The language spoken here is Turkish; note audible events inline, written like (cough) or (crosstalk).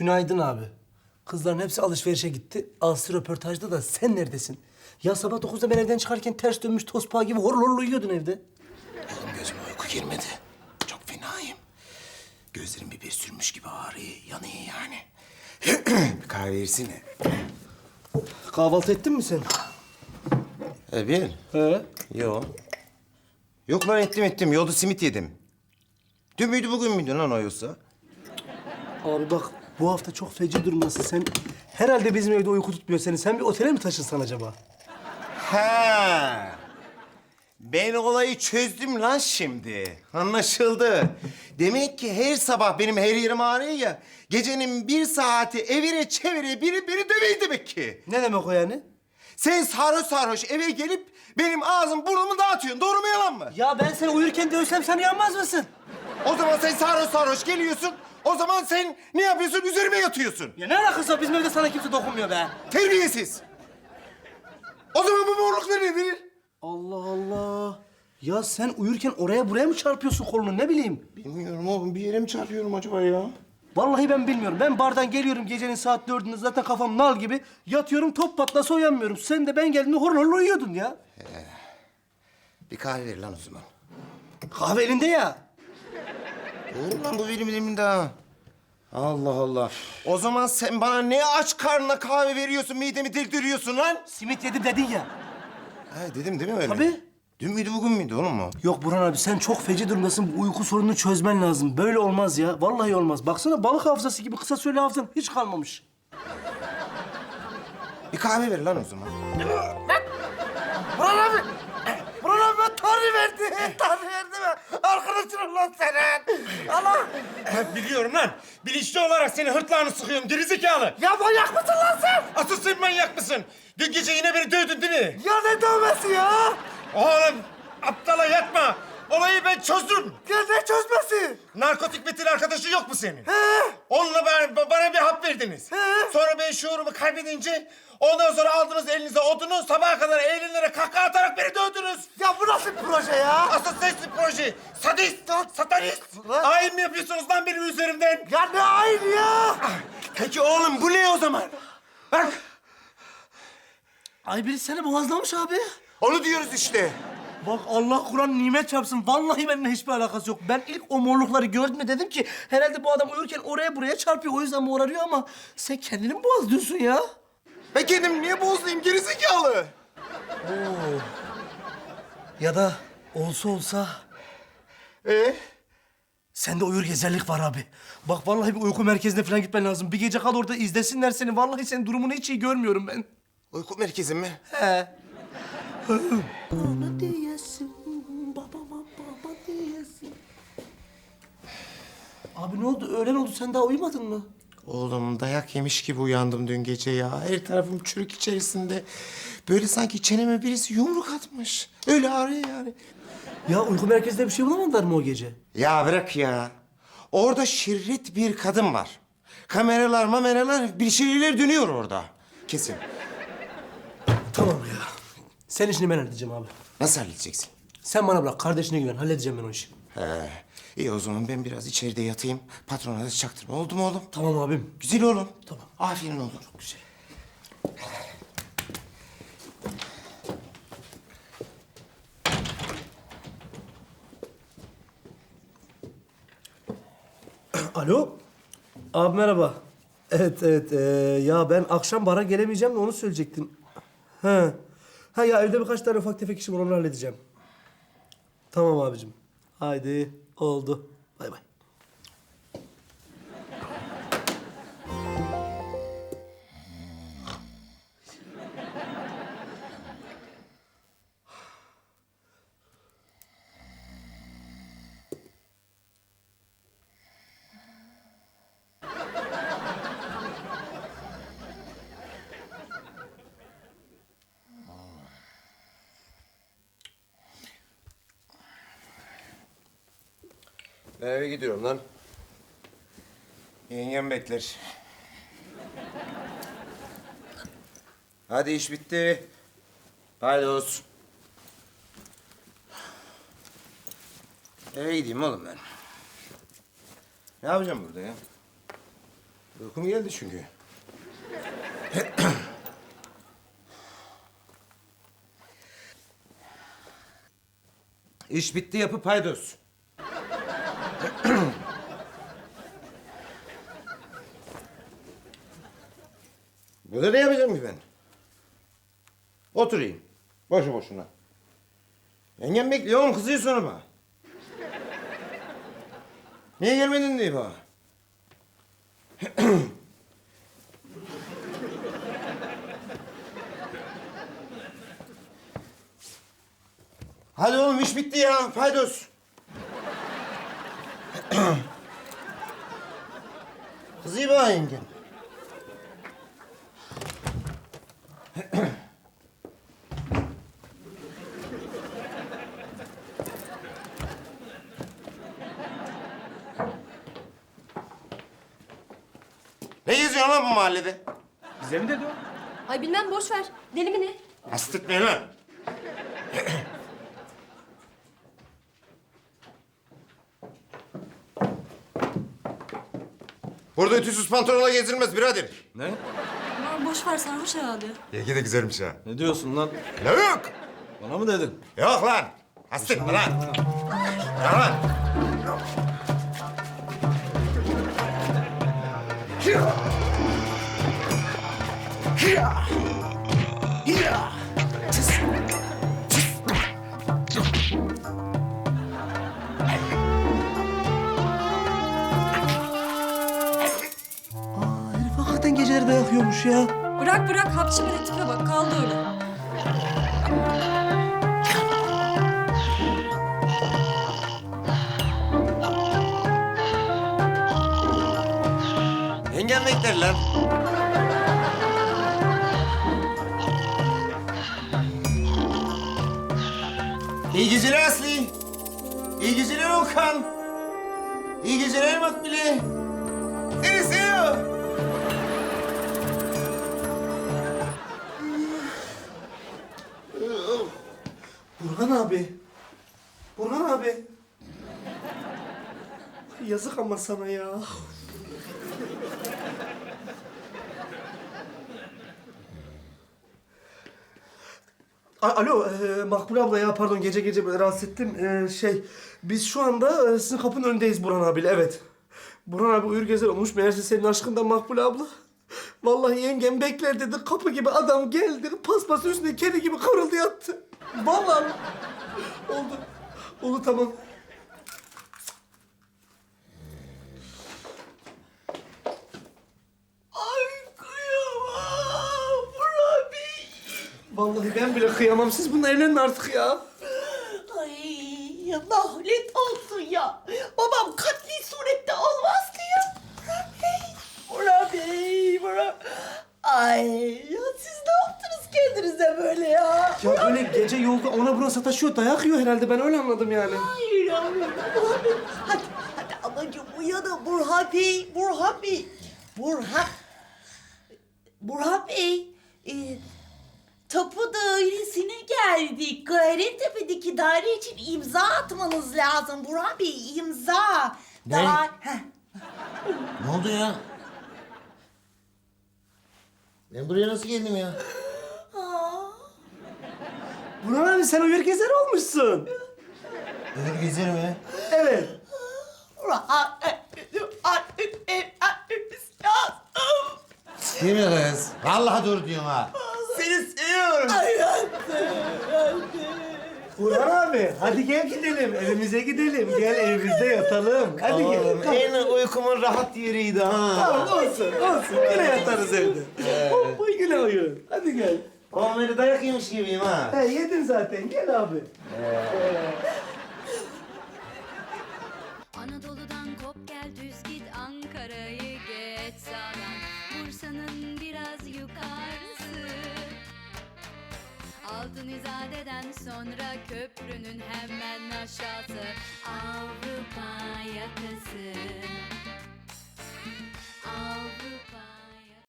Tünaydın abi. Kızların hepsi alışverişe gitti. Aslı röportajda da sen neredesin? Ya sabah 9'da ben evden çıkarken ters dönmüş tospağı gibi horul horul uyuyordun evde. Oğlum gözüme uyku girmedi. Çok fenayım. Gözlerim biber sürmüş gibi ağrıyor, yanıyor yani. (clears throat) bir kahve versene. Kahvaltı ettin mi sen? E ben? He. Yok. Yok lan ettim ettim. Yolda simit yedim. Dün müydü bugün müydü lan o yoksa? Abi bak bu hafta çok feci durumdasın. Sen herhalde bizim evde uyku tutmuyor seni. Sen bir otele mi taşınsan acaba? Ha. Ben olayı çözdüm lan şimdi. Anlaşıldı. Demek ki her sabah benim her yerim ağrıyor ya. Gecenin bir saati evire çevire biri beni dövüyor demek ki. Ne demek o yani? Sen sarhoş sarhoş eve gelip benim ağzım burnumu dağıtıyorsun. Doğru mu yalan mı? Ya ben seni uyurken dövsem sen uyanmaz mısın? O zaman sen sarhoş sarhoş geliyorsun. O zaman sen ne yapıyorsun? Üzerime yatıyorsun. Ya ne alakası var? Bizim evde sana kimse dokunmuyor be. Terbiyesiz. O zaman bu morluklar nedir? Allah Allah. Ya sen uyurken oraya buraya mı çarpıyorsun kolunu ne bileyim? Bilmiyorum oğlum. Bir yere mi çarpıyorum acaba ya? Vallahi ben bilmiyorum. Ben bardan geliyorum gecenin saat dördünde zaten kafam nal gibi. Yatıyorum top patlasa uyanmıyorum. Sen de ben geldiğimde horul horul uyuyordun ya. Bir kahve ver lan o zaman. Kahve elinde ya. Doğru lan bu benim elimde ha. Allah Allah. O zaman sen bana ne aç karnına kahve veriyorsun, midemi deliriyorsun lan? Simit yedim dedin ya. Ha dedim değil mi öyle? Tabii. Dün müydü bugün müydü oğlum mu? Yok Burhan abi sen çok feci durumdasın. Bu uyku sorununu çözmen lazım. Böyle olmaz ya. Vallahi olmaz. Baksana balık hafızası gibi kısa süreli hafızan hiç kalmamış. Bir kahve ver lan o zaman. Burhan abi. Burhan abi ben Tanrı verdi. Tanrı verdi mi? Arkadaşın lan senin. Allah. Biliyorum lan. Bilinçli olarak seni hırtlağını sıkıyorum gerizekalı. Ya manyak mısın lan sen? Asıl sen manyak mısın? Dün gece yine beni dövdün değil mi? Ya ne dövmesi ya? Oğlum aptala yatma. Olayı ben çözdüm. Ya ne çözmesi? Narkotik metin arkadaşı yok mu senin? Onunla bana, bana bir hap verdiniz. Sonra ben şuurumu kaybedince ondan sonra aldınız elinize odunu sabaha kadar eğlenlere kahkaha atarak beni dövdünüz. Ya bu nasıl bir proje ya? Asıl sensin proje. Sadist, satanist. Lan. Hain mi yapıyorsunuz lan benim üzerimden? Ya ne aynı ya? Peki oğlum bu ne o zaman? Bak Ay biri seni boğazlamış abi. onu diyoruz işte. Bak Allah Kur'an nimet çarpsın. Vallahi benimle hiçbir alakası yok. Ben ilk o morlukları gördüm de dedim ki herhalde bu adam uyurken oraya buraya çarpıyor. O yüzden bu arıyor ama sen kendini mi boğazlıyorsun ya? Ben kendimi niye bozlayayım gerizekalı? Ya da olsa olsa Ee? sende uyur gezerlik var abi. Bak vallahi bir uyku merkezine falan gitmen lazım. Bir gece kal orada izlesinler seni. Vallahi senin durumunu hiç iyi görmüyorum ben. Uyku merkezi mi? He. Bana diyesin, babama baba diyesin. Abi ne oldu? Öğlen oldu. Sen daha uyumadın mı? Oğlum dayak yemiş gibi uyandım dün gece ya. Her tarafım çürük içerisinde. Böyle sanki çeneme birisi yumruk atmış. Öyle ağrıyor yani. Ya uyku merkezinde bir şey bulamadılar mı o gece? Ya bırak ya. Orada şirret bir kadın var. Kameralar mameralar bir şeyler dönüyor orada. Kesin. Tamam ya. Sen işini ben halledeceğim abi. Nasıl halledeceksin? Sen bana bırak. Kardeşine güven. Halledeceğim ben o işi. He. İyi o zaman ben biraz içeride yatayım. Patrona da çaktırma. Oldu mu oğlum? Tamam abim. Güzel oğlum. Tamam. Aferin oğlum. Çok güzel. Alo. Abi merhaba. Evet evet. ee, ya ben akşam bara gelemeyeceğim de onu söyleyecektim. He. Ha ya evde birkaç tane ufak tefek işim var onu halledeceğim. Tamam abicim. Haydi oldu. Bay bay. Ben eve gidiyorum lan. Yengem bekler. Hadi iş bitti. Haydi olsun. Eve gideyim oğlum ben. Ne yapacağım burada ya? Uykum geldi çünkü. İş bitti yapı paydos. Burada ne yapacağım ki ben? Oturayım. Boşu boşuna. Yengem bekliyor oğlum kızıyor sonra bana. Niye gelmedin diye bana. Hadi oğlum iş bitti ya. Paydos. (clears throat) Bana yengem. (clears throat) Ne geziyorsun lan bu mahallede? Bize mi dedi o? Ay bilmem boş ver. Deli mi ne? Hastetmeyin lan. (clears throat) Burada ütüsüz pantolonla gezilmez birader. Ne? Aman boş ver sarhoş herhalde. Yenge de güzelmiş ha. Ne diyorsun lan? Ne yok? Bana mı dedin? Yok lan. Hastetme lan. Ya lan. Aa, dayak yiyormuş ya. Bırak bırak hapçı bir tipe bak kaldı öyle. Yengem bekler lan. İyi geceler Aslı. İyi geceler Okan. İyi geceler Makbule. Burhan abi. Burhan abi. Yazık ama sana ya. Alo, e, Makbule abla ya pardon gece gece böyle rahatsız ettim. E, şey, biz şu anda e, sizin kapının önündeyiz Burhan abiyle, evet. Burhan abi uyur gezer olmuş, meğerse senin aşkından Makbule abla. Vallahi yengem bekler dedi, kapı gibi adam geldi, paspas üstüne kedi gibi kıvrıldı yattı. Vallahi. Oldu. Oldu tamam. Ay kıyamam Bey. Vallahi ben bile kıyamam. Siz bununla evlenin artık ya. Ay ya lanet olsun ya. Babam katli surette olmazdı ya. Murat Bey, Murat Bey, Murat. Ay ya siz ne yaptınız kendinize böyle ya? Gece yolda ona buna sataşıyor. Dayak yiyor herhalde. Ben öyle anladım yani. Hayır Bey. Hadi, hadi anacığım uyanın Burhan Bey, Burhan Bey. Burhan... Burhan Bey, e, tapu dairesine geldik. Gayrettepe'deki daire için imza atmanız lazım. Burhan Bey, imza. Ne? Da- Heh. Ne oldu ya? Ben buraya nasıl geldim ya? Burhan abi sen uyur gezer olmuşsun. Öyle gezer mi? Evet. Değil mi kız? Vallahi doğru diyorsun ha. Seni seviyorum. Burhan abi hadi gel gidelim. Evimize gidelim. Gel evimizde yatalım. Hadi Oğlum gel. en uykumun rahat yeriydi ha. Tamam olsun olsun. Yine yatarız evde. Oh, yine uyur. Hadi gel. Öyle dayak yemiş gibiyim ha. He yedin zaten. Gel abi. Anadolu'dan kop gel düz git Ankara'yı geç sağdan Bursa'nın biraz yukarısı Altın İzade'den sonra köprünün hemen aşağısı Avrupa yakası